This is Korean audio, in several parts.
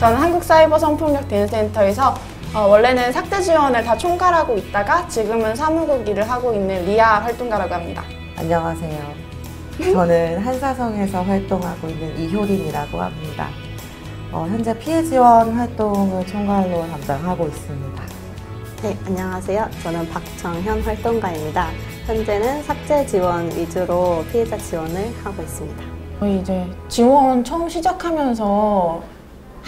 저는 한국사이버 성폭력 대응센터에서 어, 원래는 삭제 지원을 다 총괄하고 있다가 지금은 사무국 일을 하고 있는 리아 활동가라고 합니다. 안녕하세요. 저는 한사성에서 활동하고 있는 이효린이라고 합니다. 어, 현재 피해 지원 활동을 총괄로 담당하고 있습니다. 네, 안녕하세요. 저는 박정현 활동가입니다. 현재는 삭제 지원 위주로 피해자 지원을 하고 있습니다. 저희 이제 지원 처음 시작하면서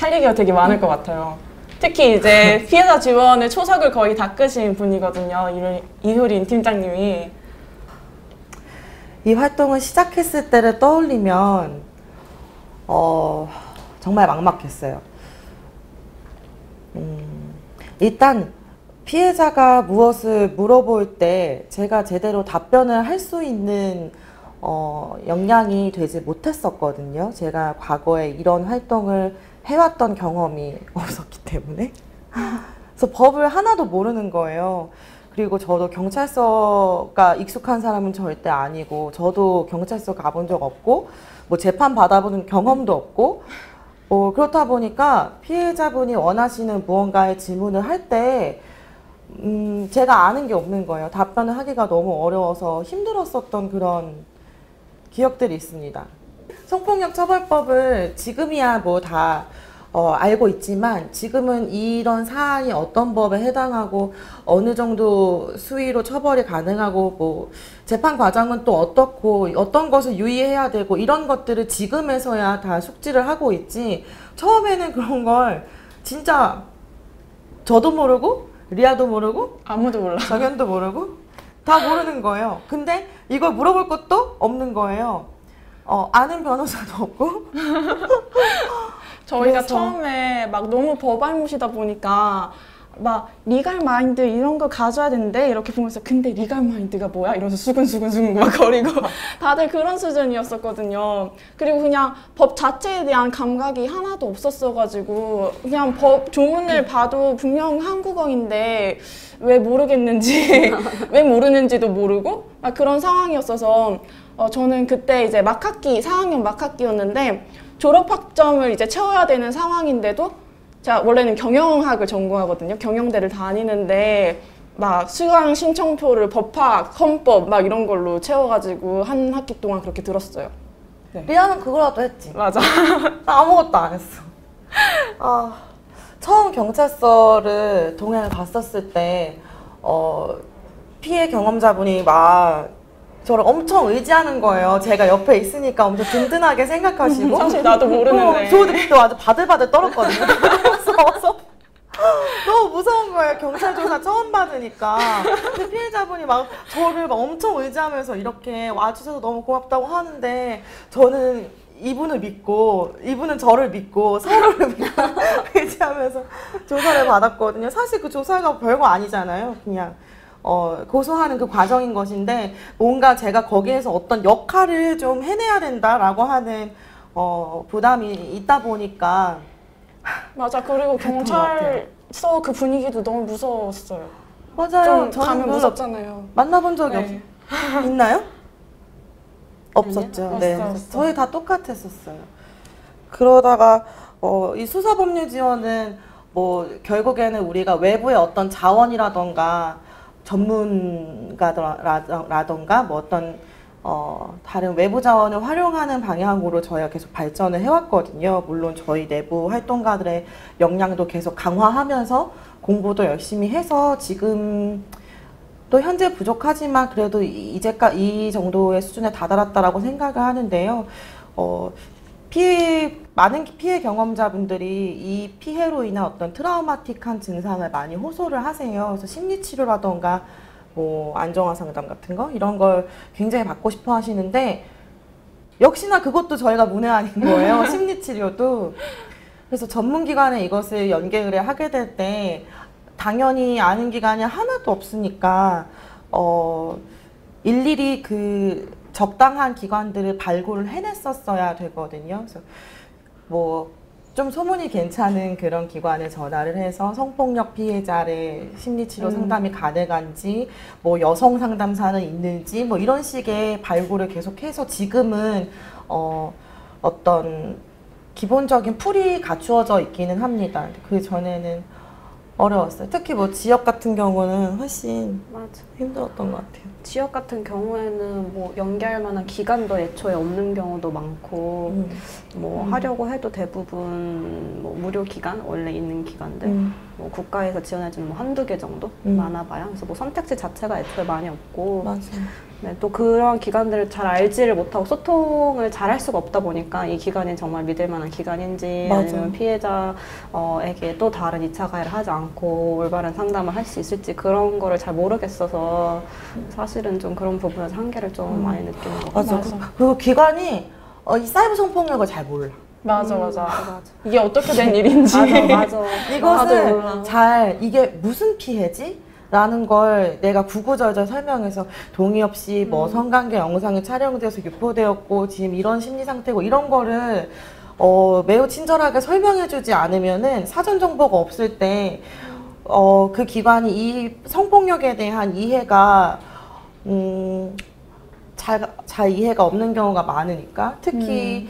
할 얘기가 되게 많을 것 같아요. 특히 이제 피해자 지원을 초석을 거의 닦으신 분이거든요. 이- 이효린 팀장님이. 이 활동을 시작했을 때를 떠올리면 어, 정말 막막했어요. 음, 일단 피해자가 무엇을 물어볼 때 제가 제대로 답변을 할 수 있는 어, 역량이 되지 못했었거든요. 제가 과거에 이런 활동을 해왔던 경험이 없었기 때문에. 그래서 법을 하나도 모르는 거예요. 그리고 저도 경찰서가 익숙한 사람은 절대 아니고, 저도 경찰서 가본 적 없고, 뭐 재판 받아보는 경험도 없고, 뭐 그렇다 보니까 피해자분이 원하시는 무언가의 질문을 할 때, 음, 제가 아는 게 없는 거예요. 답변을 하기가 너무 어려워서 힘들었었던 그런 기억들이 있습니다. 성폭력 처벌법을 지금이야 뭐다 어, 알고 있지만 지금은 이런 사안이 어떤 법에 해당하고 어느 정도 수위로 처벌이 가능하고 뭐 재판 과정은 또 어떻고 어떤 것을 유의해야 되고 이런 것들을 지금에서야 다 숙지를 하고 있지 처음에는 그런 걸 진짜 저도 모르고 리아도 모르고 아무도 몰라. 정현도 모르고 다 모르는 거예요. 근데 이걸 물어볼 것도 없는 거예요. 어, 아는 변호사도 없고 저희가 그래서- 처음에 막 너무 법알못이다 보니까 막 리갈 마인드 이런 거 가져야 되는데 이렇게 보면서 근데 리갈 마인드가 뭐야? 이러면서 수근수근수근 막 거리고 다들 그런 수준이었었거든요. 그리고 그냥 법 자체에 대한 감각이 하나도 없었어가지고 그냥 법 조문을 봐도 분명 한국어인데 왜 모르겠는지 왜 모르는지도 모르고 막 그런 상황이었어서 어, 저는 그때 이제 막학기 4학년 막학기였는데 졸업 학점을 이제 채워야 되는 상황인데도 제가 원래는 경영학을 전공하거든요. 경영대를 다니는데 막 수강 신청표를 법학, 헌법 막 이런 걸로 채워가지고 한 학기 동안 그렇게 들었어요. 리아는 그거라도 했지. 맞아. 나 아무것도 안 했어. 아, 처음 경찰서를 동해를 갔었을 때, 어, 피해 경험자분이 막 저를 엄청 의지하는 거예요. 제가 옆에 있으니까 엄청 든든하게 생각하시고. 사실 나도 모르는데. 어, 저도 그때 아주 바들바들 떨었거든요. 무서워서. 너무 무서운 거예요. 경찰 조사 처음 받으니까. 근데 피해자분이 막 저를 막 엄청 의지하면서 이렇게 와주셔서 너무 고맙다고 하는데 저는 이분을 믿고 이분은 저를 믿고 서로를 믿고 의지하면서 조사를 받았거든요. 사실 그 조사가 별거 아니잖아요. 그냥 어, 고소하는 그 과정인 것인데 뭔가 제가 거기에서 어떤 역할을 좀 해내야 된다라고 하는 어, 부담이 있다 보니까 맞아. 그리고. 경찰서 그 분위기도 너무 무서웠어요. 맞아요. 좀 가면 그 무섭잖아요. 만나본 적이 네. 없, 있나요? 없었죠. 아니요? 네. 저희 다 똑같았었어요. 그러다가 어, 이 수사법률 지원은 뭐 결국에는 우리가 외부의 어떤 자원이라던가 전문가라던가 뭐 어떤 어, 다른 외부 자원을 활용하는 방향으로 저희가 계속 발전을 해왔거든요. 물론 저희 내부 활동가들의 역량도 계속 강화하면서 공부도 열심히 해서 지금 또 현재 부족하지만 그래도 이- 이제까 이 정도의 수준에 다다랐다라고 생각을 하는데요. 어, 피해 많은 피해 경험자분들이 이 피해로 인한 어떤 트라우마틱한 증상을 많이 호소를 하세요. 그래서 심리 치료라던가 뭐 안정화 상담 같은 거 이런 걸 굉장히 받고 싶어 하시는데 역시나 그것도 저희가 문외한인 거예요. 심리 치료도. 그래서 전문기관에 이것을 연계를 하게 될 때 당연히 아는 기관이 하나도 없으니까 어 일일이 그 적당한 기관들을 발굴을 해냈었어야 되거든요. 그래서 뭐 좀 소문이 괜찮은 그런 기관에 전화를 해서 성폭력 피해자의 심리치료 음. 상담이 가능한지, 뭐 여성 상담사는 있는지, 뭐 이런 식의 발굴을 계속해서 지금은 어 어떤 기본적인 풀이 갖추어져 있기는 합니다. 그 전에는 어려웠어요. 특히 뭐 지역 같은 경우는 훨씬 맞아. 힘들었던 것 같아요. 지역 같은 경우에는 뭐 연계할 만한 기간도 애초에 없는 경우도 많고 음. 뭐 음. 하려고 해도 대부분 뭐 무료 기간 원래 있는 기간들 음. 뭐 국가에서 지원해주는 뭐 한두 개 정도 음. 많아봐요. 그래서 뭐 선택지 자체가 애초에 많이 없고 맞아요. 네, 또 그런 기관들을 잘 알지를 못하고 소통을 잘 할 수가 없다 보니까 이 기관이 정말 믿을 만한 기관인지 맞아. 아니면 피해자에게 또 다른 2차 가해를 하지 않고 올바른 상담을 할 수 있을지 그런 거를 잘 모르겠어서 사실은 좀 그런 부분에서 한계를 좀 음. 많이 느끼는 것. 같아요. 맞아. 그리고 기관이 어, 이 사이버 성폭력을 잘 몰라. 맞아 음, 맞아. 맞아. 이게 어떻게 된 일인지. 맞아, 맞아. 이것을. 잘 이게 무슨 피해지? 라는 걸 내가 구구절절 설명해서 동의 없이 뭐 음. 성관계 영상이 촬영되어서 유포되었고 지금 이런 심리 상태고 이런 거를 어, 매우 친절하게 설명해주지 않으면은 사전 정보가 없을 때 어, 그 기관이 이 성폭력에 대한 이해가 음, 잘, 잘 이해가 없는 경우가 많으니까 특히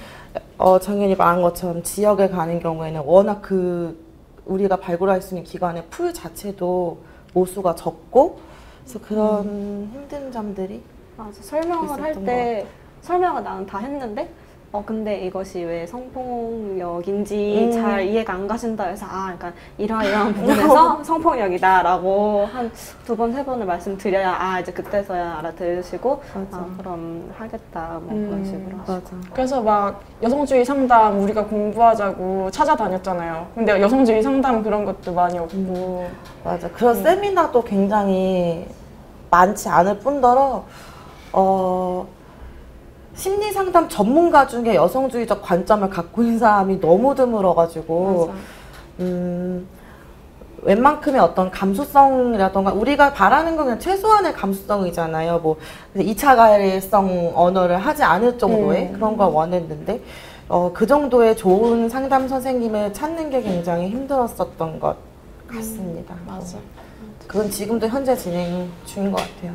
어, 정연이 말한 것처럼 지역에 가는 경우에는 워낙 그 우리가 발굴할 수 있는 기관의 풀 자체도 모수가 적고 그래서 그런 힘든 점들이 맞아. 설명을 할 때 설명을 나는 다 했는데 어 근데 이것이 왜 성폭력인지 음. 잘 이해가 안 가신다 해서 아 그러니까 이러한 이러한 부분에서 성폭력이다라고 한 두 번 세 번을 말씀드려야 아 이제 그때서야 알아들으시고 맞아. 아 그럼 하겠다 뭐 음, 그런 식으로 하시고. 맞아. 그래서 막 여성주의 상담 우리가 공부하자고 찾아다녔잖아요. 근데 여성주의 상담 그런 것도 많이 없고. 맞아. 그런 음. 세미나도 굉장히 많지 않을 뿐더러 어, 심리 상담 전문가 중에 여성주의적 관점을 갖고 있는 사람이 너무 드물어가지고 맞아. 음, 웬만큼의 어떤 감수성이라던가 우리가 바라는 건 그냥 최소한의 감수성이잖아요. 뭐 2차 가해성 언어를 하지 않을 정도의 음. 그런 걸 원했는데 어, 그 정도의 좋은 상담 선생님을 찾는 게 굉장히 힘들었었던 것 같습니다. 맞아. 그건 지금도 현재 진행 중인 것 같아요.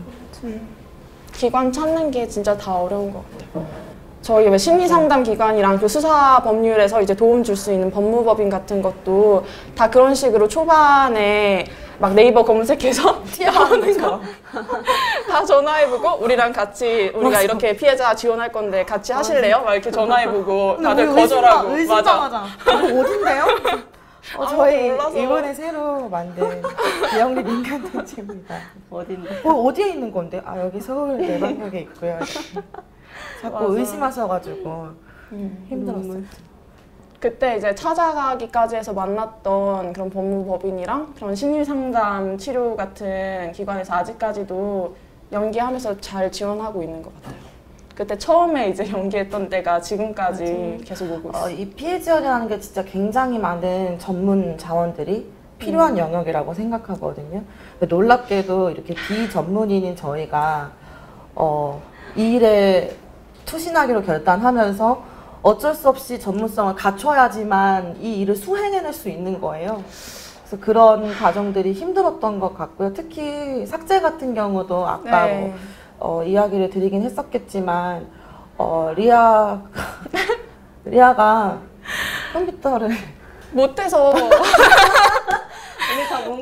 기관 찾는 게 진짜 다 어려운 것 같아요. 저희 왜 심리상담 기관이랑 그 수사 법률에서 이제 도움 줄 수 있는 법무법인 같은 것도 다 그런 식으로 초반에 막 네이버 검색해서 튀어나오는 거. 다 전화해보고 우리랑 같이 우리가 이렇게 피해자 지원할 건데 같이 하실래요? 막 이렇게 전화해보고 다들 거절하고. 맞아. 이거 어딘데요? 어, 저희 몰라서. 이번에 새로 만든 비영리 민간 단체입니다. 어딘데? 어, 어디에 있는 건데? 아 여기 서울 내방역에 있고요. 자꾸 맞아. 의심하셔가지고 힘들었어요. 그때 이제 찾아가기까지 해서 만났던 그런 법무법인이랑 그런 심리상담 치료 같은 기관에서 아직까지도 연기하면서 잘 지원하고 있는 것 같아요. 그때 처음에 이제 연기했던 때가 지금까지 계속 오고 있어요. 어, 이 피해 지원이라는 게 진짜 굉장히 많은 전문 자원들이 필요한 음. 영역이라고 생각하거든요. 놀랍게도 이렇게 비전문인인 저희가 어, 이 일에 투신하기로 결단하면서 어쩔 수 없이 전문성을 갖춰야지만 이 일을 수행해낼 수 있는 거예요. 그래서 그런 과정들이 힘들었던 것 같고요. 특히 삭제 같은 경우도 아까 네. 뭐 어, 이야기를 드리긴 했었겠지만 어, 리아 리아가 컴퓨터를 못해서.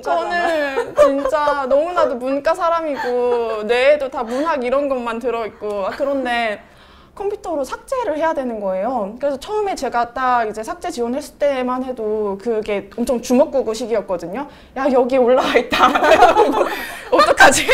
저는 진짜 너무나도 문과 사람이고 뇌에도 다 문학 이런 것만 들어있고 아, 그런데 컴퓨터로 삭제를 해야 되는 거예요. 그래서 처음에 제가 딱 이제 삭제 지원했을 때만 해도 그게 엄청 주먹구구 시기였거든요. 야 여기 올라와 있다. 어떡하지?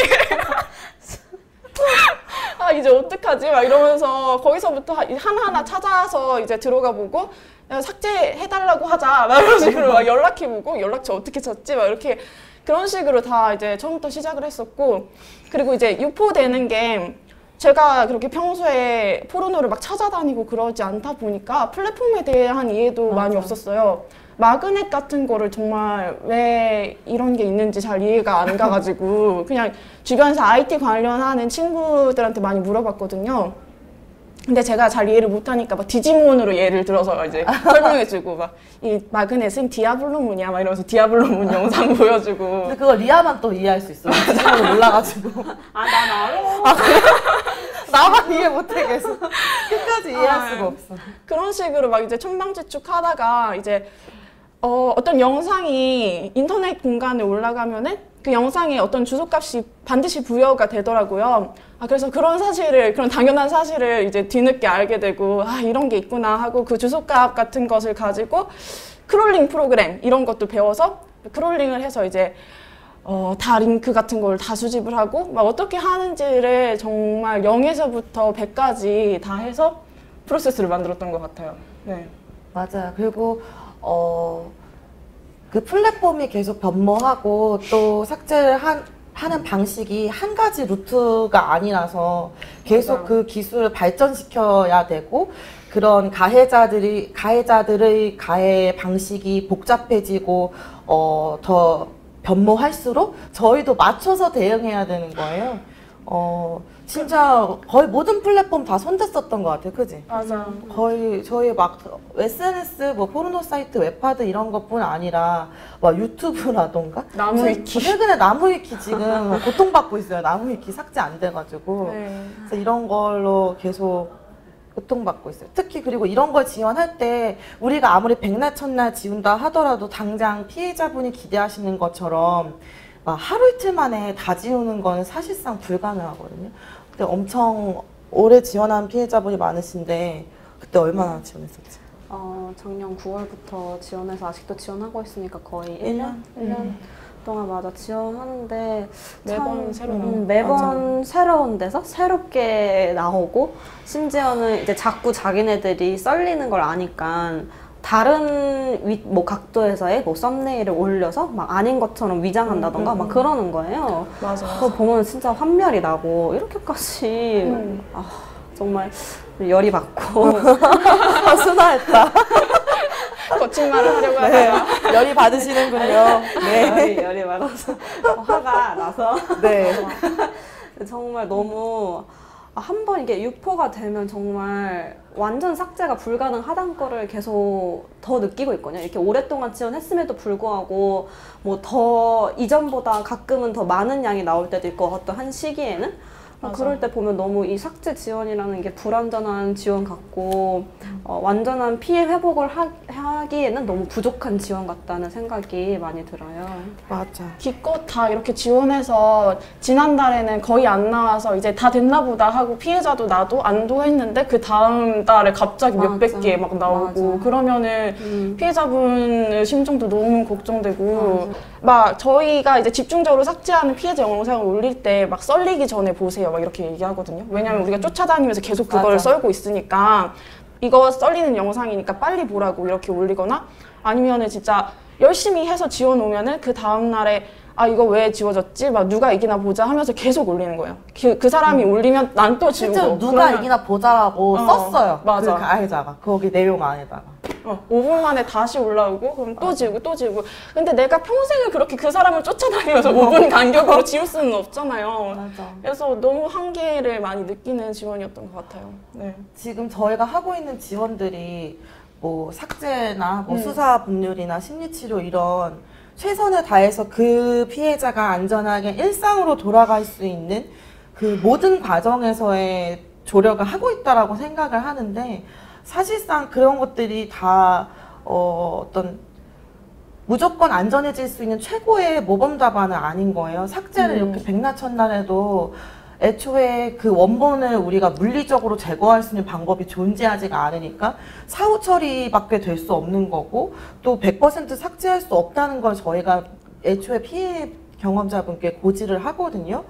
아 이제 어떡하지? 막 이러면서 거기서부터 하- 하나하나 찾아서 이제 들어가 보고 야, 삭제해달라고 하자 막 이런 식으로 막 연락해보고 연락처 어떻게 찾지? 막 이렇게 그런 식으로 다 이제 처음부터 시작을 했었고 그리고 이제 유포되는 게 제가 그렇게 평소에 포르노를 막 찾아다니고 그러지 않다 보니까 플랫폼에 대한 이해도 많이 없었어요. 마그넷 같은 거를 정말 왜 이런 게 있는지 잘 이해가 안 가가지고 그냥 주변에서 IT 관련하는 친구들한테 많이 물어봤거든요. 근데 제가 잘 이해를 못하니까 막 디지몬으로 예를 들어서 이제 설명해주고 막 이 마그넷은 디아블로 문이야 막 이러면서 디아블로 문 영상 보여주고 근데 그거 리아만 또 이해할 수 있어요. 지금은 몰라가지고 아난 알아. 나만 이해 못해 계속 끝까지 이해할 아, 수가 없어. 그런 식으로 막 이제 천방지축 하다가 이제 어, 어떤 영상이 인터넷 공간에 올라가면은 그 영상에 어떤 주소값이 반드시 부여가 되더라고요. 아, 그래서 그런 사실을, 그런 당연한 사실을 이제 뒤늦게 알게 되고, 아, 이런 게 있구나 하고 그 주소값 같은 것을 가지고 크롤링 프로그램 이런 것도 배워서 크롤링을 해서 이제 어, 다 링크 같은 걸 다 수집을 하고 막 어떻게 하는지를 정말 0에서부터 100까지 다 해서 프로세스를 만들었던 것 같아요. 네. 맞아요. 그리고 어, 그 플랫폼이 계속 변모하고 또 삭제를 한, 하는 방식이 한 가지 루트가 아니라서 계속 맞아요. 그 기술을 발전시켜야 되고 그런 가해자들이 가해자들의 가해 방식이 복잡해지고 어, 더 변모할수록 저희도 맞춰서 대응해야 되는 거예요. 어, 진짜 거의 모든 플랫폼 다 손댔었던 것 같아요. 그지? 맞아. 거의 저희 막 SNS 뭐 포르노 사이트 웹하드 이런 것뿐 아니라 막 유튜브라던가 나무위키. 최- 최근에 나무위키 지금 고통받고 있어요 나무위키 삭제 안 돼가지고 네. 그래서 이런 걸로 계속 고통받고 있어요 특히 그리고 이런 걸 지원할 때 우리가 아무리 백날 첫날 지운다 하더라도 당장 피해자분이 기대하시는 것처럼 막 하루 이틀 만에 다 지우는 건 사실상 불가능하거든요 근데 엄청 오래 지원한 피해자분이 많으신데 그때 얼마나 지원했었지? 어, 작년 9월부터 지원해서 아직도 지원하고 있으니까 거의 일 1년? 년? 1년 동안 맞아 지원하는데 매번 참, 새로 음. 매번 새로운 데서 새롭게 나오고 심지어는 이제 자꾸 자기네들이 썰리는 걸 아니까 다른 위, 뭐 각도에서의 뭐 썸네일을 올려서 막 아닌 것처럼 위장한다던가 음, 음, 막 음. 그러는 거예요. 맞아. 그거 보면 진짜 환멸이 나고 이렇게까지 음. 아, 정말 열이 받고 아, 순화했다. 거친 말을 하려고 네. 하다가 열이 받으시는군요. 네. 열이, 열이 받아서 어, 화가 나서 네. 정말 너무 한 번 이게 유포가 되면 정말 완전 삭제가 불가능하다는 거를 계속 더 느끼고 있거든요. 이렇게 오랫동안 지원했음에도 불구하고 뭐 더 이전보다 가끔은 더 많은 양이 나올 때도 있고 어떤 한 시기에는 맞아. 그럴 때 보면 너무 이 삭제 지원이라는 게 불완전한 지원 같고 어, 완전한 피해 회복을 하, 하기에는 너무 부족한 지원 같다는 생각이 많이 들어요. 맞아. 기껏 다 이렇게 지원해서 지난달에는 거의 안 나와서 이제 다 됐나 보다 하고 피해자도 나도 안도 했는데 그 다음 달에 갑자기 몇백 맞아. 개막 나오고 맞아. 그러면은 음. 피해자분의 심정도 너무 걱정되고 막 저희가 이제 집중적으로 삭제하는 피해자 영상을 올릴 때 막 썰리기 전에 보세요 막 이렇게 얘기하거든요 왜냐면 우리가 쫓아다니면서 계속 그걸 맞아. 썰고 있으니까 이거 썰리는 영상이니까 빨리 보라고 이렇게 올리거나 아니면은 진짜 열심히 해서 지원 오면은 그 다음 날에 아 이거 왜 지워졌지? 막 누가 이기나 보자 하면서 계속 올리는 거예요. 그, 그 사람이 올리면 난 또 지우고. 실제로 누가 그러면, 이기나 보자라고 어, 썼어요. 맞아. 그 가해자가 거기 내용 안에다가. 어, 5분 만에 다시 올라오고 그럼 또 지우고 또 지우고. 근데 내가 평생을 그렇게 그 사람을 쫓아다니면서 5분 간격으로 지울 수는 없잖아요. 맞아. 그래서 너무 한계를 많이 느끼는 지원이었던 것 같아요. 네. 지금 저희가 하고 있는 지원들이 뭐 삭제나 뭐 음. 수사 법률이나 심리치료 이런 최선을 다해서 그 피해자가 안전하게 일상으로 돌아갈 수 있는 그 모든 과정에서의 조력을 하고 있다라고 생각을 하는데 사실상 그런 것들이 다 어, 어떤 무조건 안전해질 수 있는 최고의 모범 답안은 아닌 거예요. 삭제를 음. 이렇게 백나천날에도 애초에 그 원본을 우리가 물리적으로 제거할 수 있는 방법이 존재하지가 않으니까 사후 처리밖에 될 수 없는 거고 또 100% 삭제할 수 없다는 걸 저희가 애초에 피해 경험자분께 고지를 하거든요.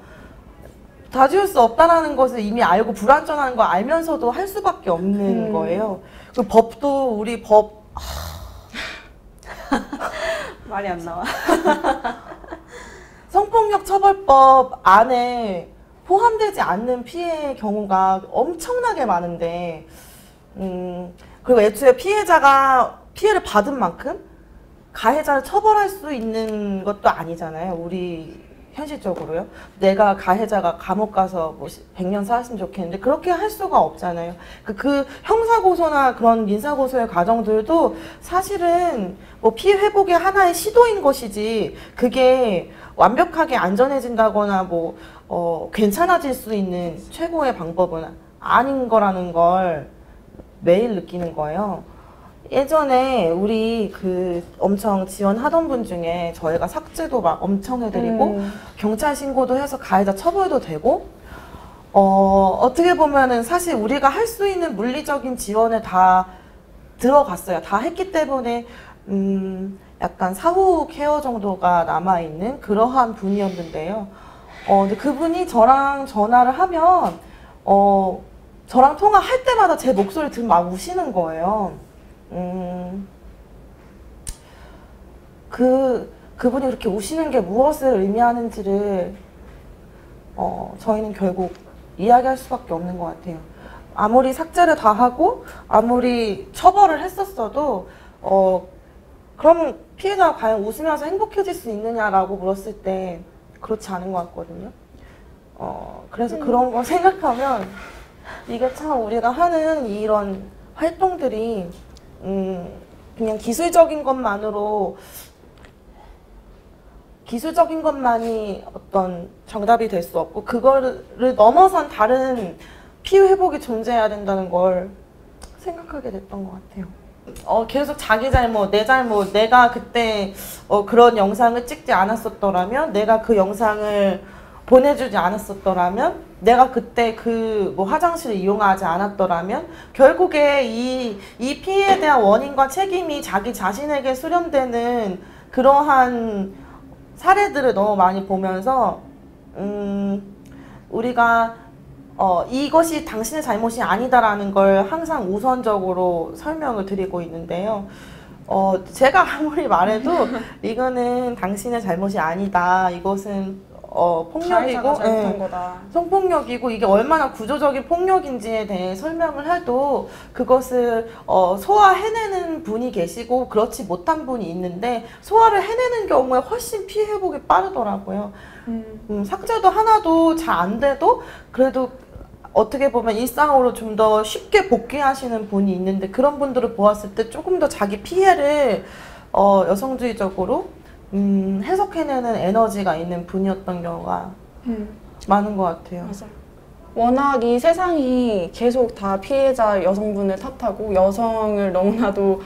다 지울 수 없다라는 것을 이미 알고 불안전한 거 알면서도 할 수밖에 없는 음. 거예요. 그 법도 우리 법 말이 안 나와. 성폭력 처벌법 안에 포함되지 않는 피해 경우가 엄청나게 많은데, 음, 그리고 애초에 피해자가 피해를 받은 만큼 가해자를 처벌할 수 있는 것도 아니잖아요. 우리 현실적으로요. 내가 가해자가 감옥 가서 뭐 100년 살았으면 좋겠는데 그렇게 할 수가 없잖아요. 그, 그 형사고소나 그런 민사고소의 과정들도 사실은 뭐 피해 회복의 하나의 시도인 것이지 그게 완벽하게 안전해진다거나 뭐 어, 괜찮아질 수 있는 최고의 방법은 아닌 거라는 걸 매일 느끼는 거예요. 예전에 우리 그 엄청 지원하던 분 중에 저희가 삭제도 막 엄청 해드리고 음. 경찰 신고도 해서 가해자 처벌도 되고 어, 어떻게 보면은 사실 우리가 할 수 있는 물리적인 지원을 다 들어갔어요. 다 했기 때문에 음, 약간 사후 케어 정도가 남아 있는 그러한 분이었는데요. 어, 근데 그분이 저랑 전화를 하면 어, 저랑 통화할 때마다 제 목소리 들으면 막 우시는 거예요. 음, 그 그분이 그렇게 우시는 게 무엇을 의미하는지를 어, 저희는 결국 이야기할 수밖에 없는 것 같아요. 아무리 삭제를 다 하고 아무리 처벌을 했었어도 어, 그럼 피해자가 과연 웃으면서 행복해질 수 있느냐라고 물었을 때 그렇지 않은 것 같거든요. 어, 그래서 그런 거 생각하면 이게 참 우리가 하는 이런 활동들이 음, 그냥 기술적인 것만으로 기술적인 것만이 어떤 정답이 될 수 없고 그거를 넘어선 다른 피해 회복이 존재해야 된다는 걸 생각하게 됐던 것 같아요. 어, 계속 자기 잘못, 내 잘못, 내가 그때 어, 그런 영상을 찍지 않았었더라면, 내가 그 영상을 보내주지 않았었더라면, 내가 그때 그 뭐 화장실을 이용하지 않았더라면, 결국에 이, 이 피해에 대한 원인과 책임이 자기 자신에게 수렴되는 그러한 사례들을 너무 많이 보면서, 음, 우리가 어, 이것이 당신의 잘못이 아니다라는 걸 항상 우선적으로 설명을 드리고 있는데요. 어, 제가 아무리 말해도 이거는 당신의 잘못이 아니다. 이것은 어, 폭력이고 거다. 성폭력이고 이게 얼마나 구조적인 폭력인지에 대해 설명을 해도 그것을 어, 소화해내는 분이 계시고 그렇지 못한 분이 있는데 소화를 해내는 경우에 훨씬 피해 회복이 빠르더라고요. 음. 음, 삭제도 하나도 잘 안 돼도 그래도 어떻게 보면 일상으로 좀 더 쉽게 복귀하시는 분이 있는데 그런 분들을 보았을 때 조금 더 자기 피해를 어, 여성주의적으로 음, 해석해내는 에너지가 있는 분이었던 경우가 음. 많은 것 같아요. 맞아. 워낙 이 세상이 계속 다 피해자 여성분을 탓하고 여성을 너무나도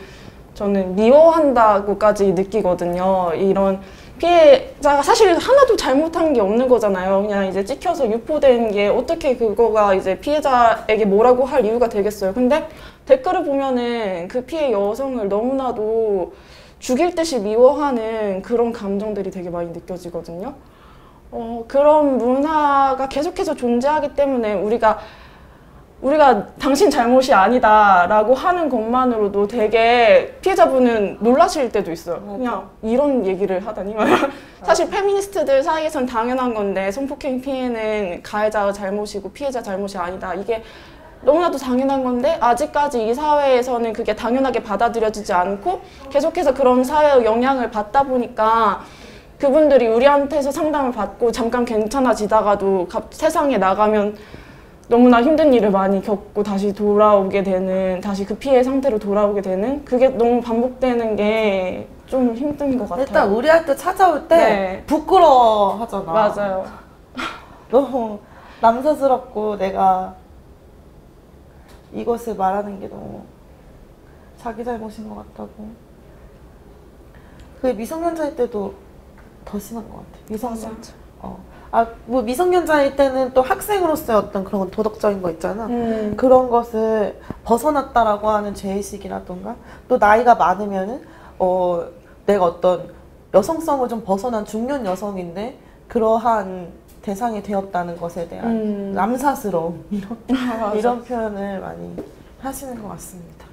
저는 미워한다고까지 느끼거든요. 이런 피해자가 사실 하나도 잘못한 게 없는 거잖아요. 그냥 이제 찍혀서 유포된 게 어떻게 그거가 이제 피해자에게 뭐라고 할 이유가 되겠어요. 근데 댓글을 보면은 그 피해 여성을 너무나도 죽일 듯이 미워하는 그런 감정들이 되게 많이 느껴지거든요. 어, 그런 문화가 계속해서 존재하기 때문에 우리가 우리가 당신 잘못이 아니다라고 하는 것만으로도 되게 피해자분은 놀라실 때도 있어요. 그냥 이런 얘기를 하다니. 사실 페미니스트들 사이에선 당연한 건데 성폭행 피해는 가해자 잘못이고 피해자 잘못이 아니다. 이게 너무나도 당연한 건데 아직까지 이 사회에서는 그게 당연하게 받아들여지지 않고 계속해서 그런 사회의 영향을 받다 보니까 그분들이 우리한테서 상담을 받고 잠깐 괜찮아지다가도 갑- 세상에 나가면 너무나 힘든 일을 많이 겪고 다시 돌아오게 되는 다시 그 피해 상태로 돌아오게 되는 그게 너무 반복되는 게 좀 힘든 것 같아요. 일단 우리한테 찾아올 때 네. 부끄러워 하잖아. 맞아요. 너무 남사스럽고 내가 이것을 말하는 게 너무 자기 잘못인 것 같다고. 그 미성년자일 때도 더 심한 것 같아. 미성년. 어. 아, 뭐 미성년자일 때는 또 학생으로서의 어떤 그런 도덕적인 거 있잖아. 음. 그런 것을 벗어났다라고 하는 죄의식이라던가 또 나이가 많으면은 어 내가 어떤 여성성을 좀 벗어난 중년 여성인데 그러한 대상이 되었다는 것에 대한 음. 남사스러움 이런, 맞아. 이런 표현을 많이 하시는 것 같습니다.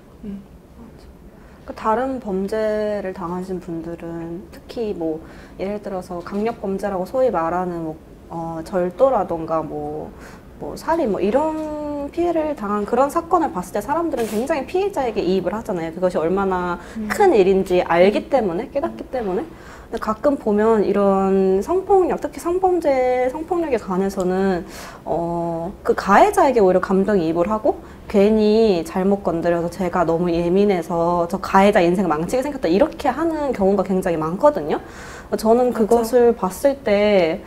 그 다른 범죄를 당하신 분들은 특히 뭐 예를 들어서 강력 범죄라고 소위 말하는 뭐 어, 절도라던가 뭐, 뭐 살인 뭐 이런 피해를 당한 그런 사건을 봤을 때 사람들은 굉장히 피해자에게 이입을 하잖아요. 그것이 얼마나 큰 일인지 알기 때문에 깨닫기 때문에. 가끔 보면 이런 성폭력, 특히 성범죄, 성폭력에 관해서는 어, 그 가해자에게 오히려 감정이입을 하고 괜히 잘못 건드려서 제가 너무 예민해서 저 가해자 인생 망치게 생겼다 이렇게 하는 경우가 굉장히 많거든요. 저는 그것을 봤을 때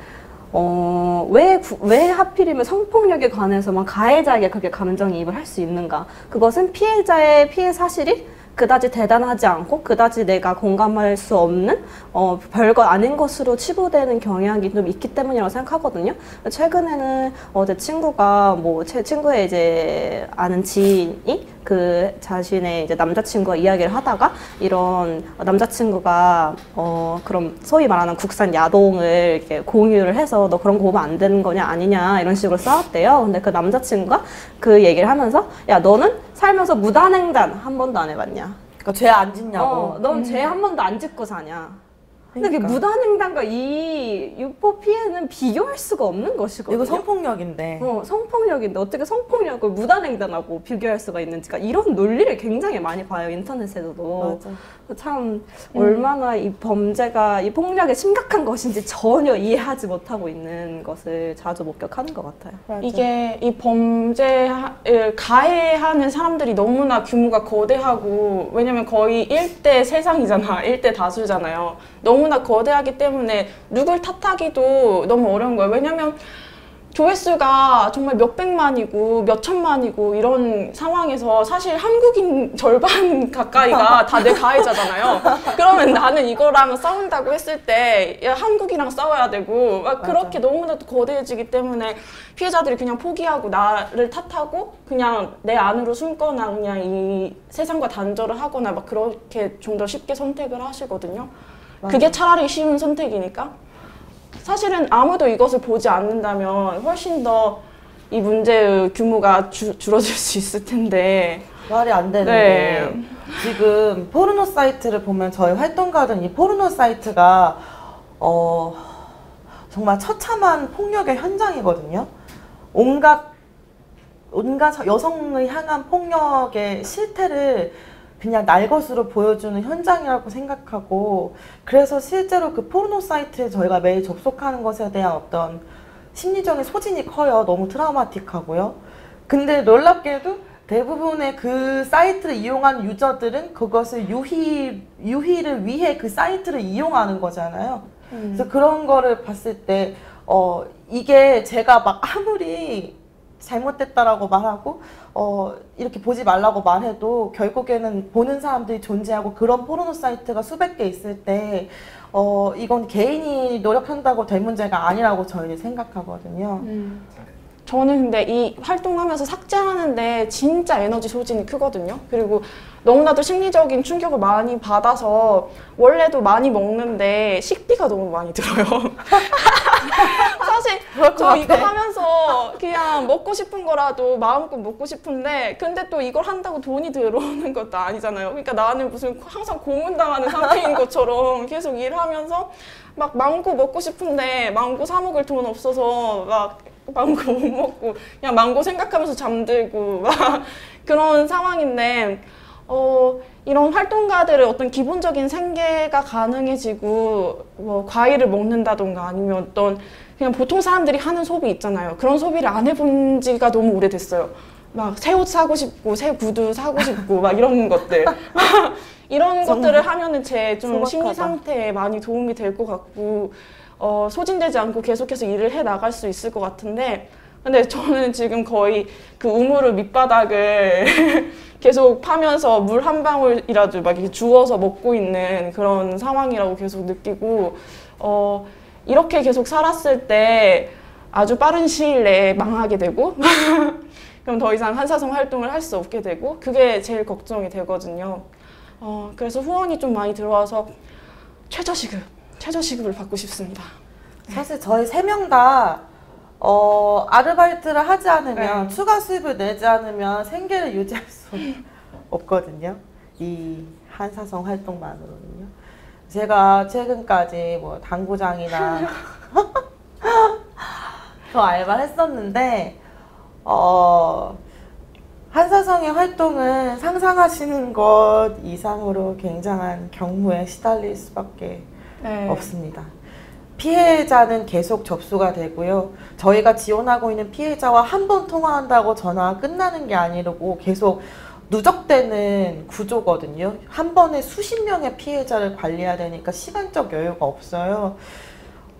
어, 왜, 구- 왜 하필이면 성폭력에 관해서만 가해자에게 그렇게 감정이입을 할 수 있는가? 그것은 피해자의 피해 사실이 그다지 대단하지 않고 그다지 내가 공감할 수 없는 어, 별거 아닌 것으로 치부되는 경향이 좀 있기 때문이라고 생각하거든요. 최근에는 어, 제 친구가 뭐 제 친구의 이제 아는 지인이 그 자신의 이제 남자친구와 이야기를 하다가 이런 남자친구가 어 그럼 소위 말하는 국산 야동을 이렇게 공유를 해서 너 그런 거 보면 안 되는 거냐 아니냐 이런 식으로 싸웠대요. 근데 그 남자친구가 그 얘기를 하면서 야 너는 살면서 무단횡단 한 번도 안 해봤냐? 그러니까 죄 안 짓냐고. 어, 넌죄 한 번도 안 짓고 사냐? 근데 그 그러니까. 무단횡단과 이 유포 피해는 비교할 수가 없는 것이거든요. 이거 성폭력인데. 어, 성폭력인데 어떻게 성폭력을 무단횡단하고 비교할 수가 있는지가 이런 논리를 굉장히 많이 봐요 인터넷에서도 맞아. 참 얼마나 이 범죄가 이 폭력이 심각한 것인지 전혀 이해하지 못하고 있는 것을 자주 목격하는 것 같아요. 맞아. 이게 이 범죄를 가해하는 사람들이 너무나 규모가 거대하고 왜냐면 거의 1대 세상이잖아. 1대 다수잖아요. 너무 나 거대하기 때문에 누굴 탓하기도 너무 어려운 거예요. 왜냐면 조회수가 정말 몇백만이고 몇천만이고 이런 상황에서 사실 한국인 절반 가까이가 다 내 가해자잖아요. 그러면 나는 이거랑 싸운다고 했을 때 야, 한국이랑 싸워야 되고 막 그렇게 너무나도 거대해지기 때문에 피해자들이 그냥 포기하고 나를 탓하고 그냥 내 안으로 숨거나 그냥 이 세상과 단절을 하거나 막 그렇게 좀 더 쉽게 선택을 하시거든요. 그게 차라리 쉬운 선택이니까. 사실은 아무도 이것을 보지 않는다면 훨씬 더 이 문제의 규모가 주- 줄어들 수 있을 텐데. 말이 안 되는데 네. 지금 포르노 사이트를 보면 저희 활동가들은 이 포르노 사이트가 어 정말 처참한 폭력의 현장이거든요. 온갖 온갖 여성을 향한 폭력의 실태를 그냥 날 것으로 보여주는 현장이라고 생각하고 그래서 실제로 그 포르노 사이트에 저희가 매일 접속하는 것에 대한 어떤 심리적인 소진이 커요. 너무 트라우마틱하고요. 근데 놀랍게도 대부분의 그 사이트를 이용한 유저들은 그것을 유희, 유희를 위해 그 사이트를 이용하는 거잖아요. 그래서 그런 거를 봤을 때, 어, 이게 제가 막 아무리 잘못됐다라고 말하고, 어, 이렇게 보지 말라고 말해도 결국에는 보는 사람들이 존재하고 그런 포르노 사이트가 수백 개 있을 때, 어, 이건 개인이 노력한다고 될 문제가 아니라고 저희는 생각하거든요. 저는 근데 이 활동하면서 삭제하는데 진짜 에너지 소진이 크거든요. 그리고 너무나도 심리적인 충격을 많이 받아서 원래도 많이 먹는데 식비가 너무 많이 들어요. 저 이거. 하면서 그냥 먹고 싶은 거라도 마음껏 먹고 싶은데 근데 또 이걸 한다고 돈이 들어오는 것도 아니잖아요. 그러니까 나는 무슨 항상 고문당하는 상태인 것처럼 계속 일하면서 막 망고 먹고 싶은데 망고 사 먹을 돈 없어서 막 망고 못 먹고 그냥 망고 생각하면서 잠들고 막 그런 상황인데 어 이런 활동가들의 어떤 기본적인 생계가 가능해지고 뭐 과일을 먹는다던가 아니면 어떤 그냥 보통 사람들이 하는 소비 있잖아요. 그런 소비를 안 해본 지가 너무 오래됐어요. 막 새 옷 사고 싶고 새 구두 사고 싶고 막 이런 것들 이런 것들을 하면은 제 좀. 심리 상태에 많이 도움이 될 것 같고 어, 소진되지 않고 계속해서 일을 해 나갈 수 있을 것 같은데 근데 저는 지금 거의 그 우물을 밑바닥을 계속 파면서 물 한 방울이라도 막 이렇게 주워서 먹고 있는 그런 상황이라고 계속 느끼고 어, 이렇게 계속 살았을 때 아주 빠른 시일 내에 망하게 되고 그럼 더 이상 한사성 활동을 할 수 없게 되고 그게 제일 걱정이 되거든요. 어, 그래서 후원이 좀 많이 들어와서 최저시급, 최저시급을 받고 싶습니다. 사실 저희 세 명 다 어, 아르바이트를 하지 않으면 네. 추가 수입을 내지 않으면 생계를 유지할 수 없거든요. 이 한사성 활동만으로는요. 제가 최근까지 뭐 당구장이나 그 알바를 했었는데 어, 한사성의 활동은 상상하시는 것 이상으로 굉장한 경무에 시달릴 수밖에 네. 없습니다. 피해자는 계속 접수가 되고요. 저희가 지원하고 있는 피해자와 한 번 통화한다고 전화가 끝나는 게 아니고 계속 누적되는 구조거든요. 한 번에 수십 명의 피해자를 관리해야 되니까 시간적 여유가 없어요.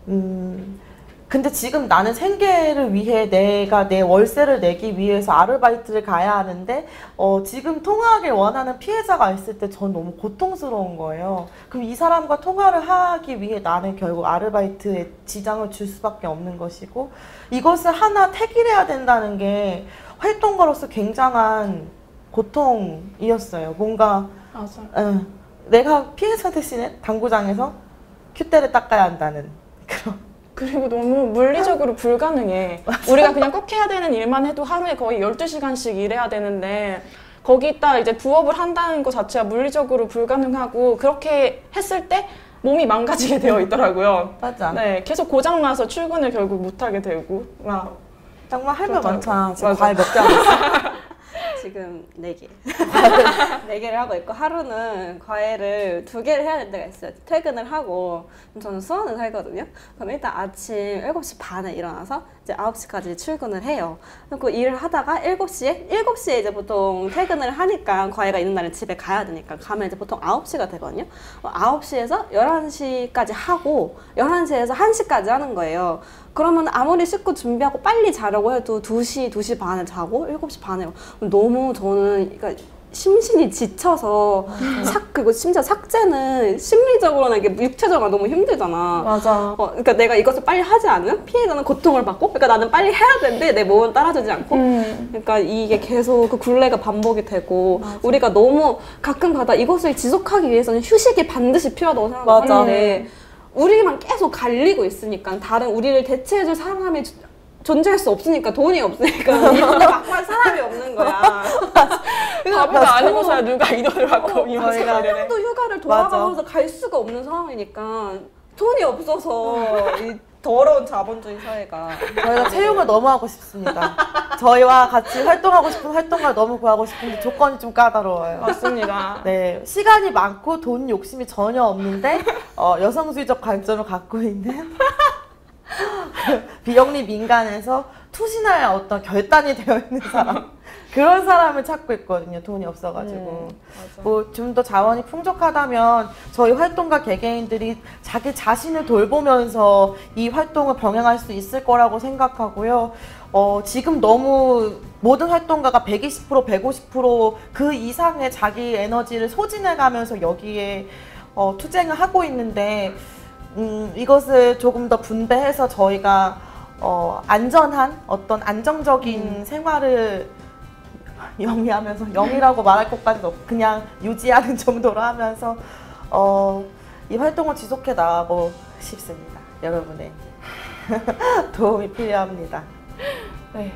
음, 근데 지금 나는 생계를 위해 내가 내 월세를 내기 위해서 아르바이트를 가야 하는데 어, 지금 통화하길 원하는 피해자가 있을 때 전 너무 고통스러운 거예요. 그럼 이 사람과 통화를 하기 위해 나는 결국 아르바이트에 지장을 줄 수밖에 없는 것이고 이것을 하나 택일해야 된다는 게 활동가로서 굉장한 고통이었어요. 뭔가 맞아. 어, 내가 피해자 대신에 당구장에서 큐대를 닦아야 한다는 그런 그리고 너무 물리적으로 불가능해. 우리가 그냥 꼭 해야 되는 일만 해도 하루에 거의 12시간씩 일해야 되는데 거기다 이제 부업을 한다는 것 자체가 물리적으로 불가능하고 그렇게 했을 때 몸이 망가지게 되어 있더라고요. 맞아. 네, 계속 고장 나서 출근을 결국 못 하게 되고 막 정말 할말 맞아. 과일 몇개 하고 있어. 지금 네 개. 네 개를 하고 있고 하루는 과외를 두 개를 해야 될 때가 있어요. 퇴근을 하고 저는 수원에 살거든요. 그럼 일단 아침 7시 반에 일어나서 이제 9시까지 출근을 해요. 그리고 일을 하다가 7시에 7시에 이제 보통 퇴근을 하니까 과외가 있는 날은 집에 가야 되니까 가면 이제 보통 9시가 되거든요. 9시에서 11시까지 하고 11시에서 1시까지 하는 거예요. 그러면 아무리 씻고 준비하고 빨리 자려고 해도 2시, 2시 반에 자고 7시 반에 너무 저는 그러니까 심신이 지쳐서 삭 그리고 심지어 삭제는 심리적으로나 이게 육체적으로 너무 힘들잖아. 맞아. 어, 그러니까 내가 이것을 빨리 하지 않으면 피해자는 고통을 받고, 그러니까 나는 빨리 해야 되는데 내 몸은 따라주지 않고, 음. 그러니까 이게 계속 그 굴레가 반복이 되고, 우리가 너무 가끔가다 이것을 지속하기 위해서는 휴식이 반드시 필요하다고 맞아. 생각하는데, 우리만 계속 갈리고 있으니까 다른 우리를 대체해줄 사람이 조- 존재할 수 없으니까 돈이 없으니까 막할 사람이 없는 거야. 바보가 맞아. 아니고서야 누가 이 돈을 받고 이 맛을 한 내래. 명도 휴가를 돌아가면서 갈 수가 없는 상황이니까 돈이 없어서 이 더러운 자본주의 사회가 저희가 채용을 너무 하고 싶습니다. 저희와 같이 활동하고 싶은 활동가를 너무 구하고 싶은데 조건이 좀 까다로워요. 맞습니다. 네, 시간이 많고 돈 욕심이 전혀 없는데 어, 여성주의적 관점을 갖고 있는 비영리 민간에서 투신할 어떤 결단이 되어 있는 사람 그런 사람을 찾고 있거든요. 돈이 없어가지고 뭐좀 더 자원이 풍족하다면 저희 활동가 개개인들이 자기 자신을 돌보면서 이 활동을 병행할 수 있을 거라고 생각하고요. 어, 지금 너무 모든 활동가가 120% 150%그 이상의 자기 에너지를 소진해 가면서 여기에 어, 투쟁을 하고 있는데 음, 이것을 조금 더 분배해서 저희가 어, 안전한 어떤 안정적인 생활을 영위하면서 영이라고 말할 것까지는 없고 그냥 유지하는 정도로 하면서 어, 이 활동을 지속해 나가고 싶습니다. 여러분의 도움이 필요합니다. 네.